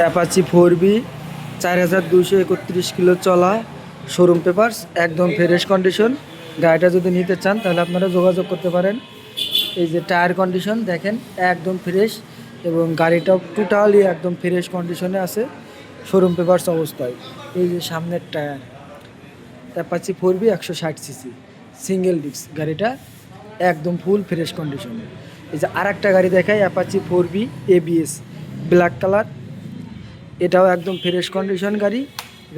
Apache four B চার হাজার দুশো একত্রিশ কিলো চলা শোরুম পেপারস একদম ফ্রেশ কন্ডিশন গাড়িটা যদি নিতে চান, তাহলে আপনারা যোগাযোগ করতে পারেন। এই যে টায়ার কন্ডিশন দেখেন, একদম ফ্রেশ এবং গাড়িটাও টোটালি একদম ফ্রেশ কন্ডিশনে আছে শোরুম পেপার্স অবস্থায়। এই যে সামনের টায়ার অ্যাপাচি ফোর বি একশো ষাট সিসি সিঙ্গেল ডিস্ক গাড়িটা একদম ফুল ফ্রেশ কন্ডিশনে এই যে আর একটা গাড়ি দেখায় Apache four V ABS black colour. এটাও একদম ফ্রেশ কন্ডিশন গাড়ি।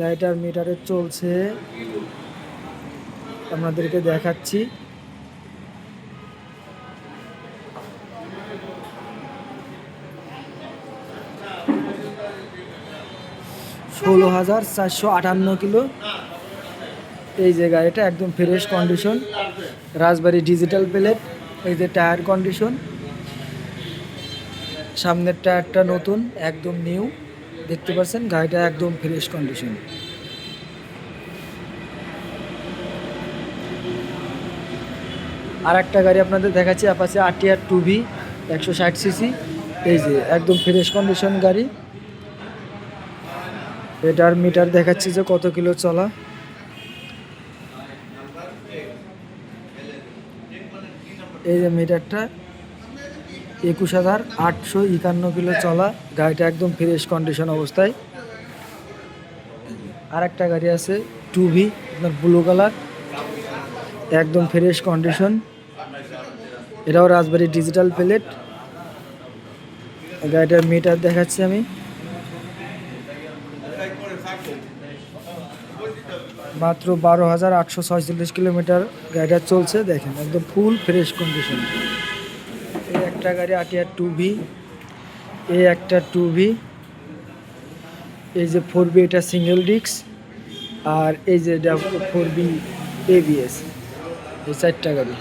গাড়িটার মিটারে চলছে। আপনাদেরকে দেখাচ্ছি। ষোলো হাজার চারশো আটান্ন কিলো। এই যে গাড়িটা একদম fresh condition Rajbari digital plate এই যে টায়ার কন্ডিশন সামনের টায়ারটা নতুন, একদম নিউ দেখতে পাচ্ছেন, গাড়িটা একদম ফ্রেশ কন্ডিশন আর একটা গাড়ি আপনাদের দেখাচ্ছি অ্যাপাচে আরটিআর টু ভি একশো ষাট সিসি এই যে, একদম ফ্রেশ কন্ডিশন গাড়ি। এটার মিটার দেখাচ্ছি যে কত কিলো চলা। এই যে মিটারটা একুশ হাজার আটশো একান্ন কিলো চলা, গাড়িটা একদম ফ্রেশ কন্ডিশন অবস্থায়। আর একটা গাড়ি আছে, টু ভি, আপনার ব্লু কালার একদম ফ্রেশ কন্ডিশন এটাও রাজবাড়ি ডিজিটাল প্লেট গাড়িটার মিটার দেখাচ্ছি আমি। মাত্র বারো হাজার আটশো ছয়চল্লিশ কিলোমিটার গাড়িটা চলছে, দেখেন, একদম ফুল ফ্রেশ কন্ডিশন একটা গাড়ি আটিয়ার টু ভি এ একটা টু ভি এই যে ফোর বি এটা সিঙ্গেল ডিস্ক আর এই যে ফোর বি এবিএস এই চারটা গাড়ি।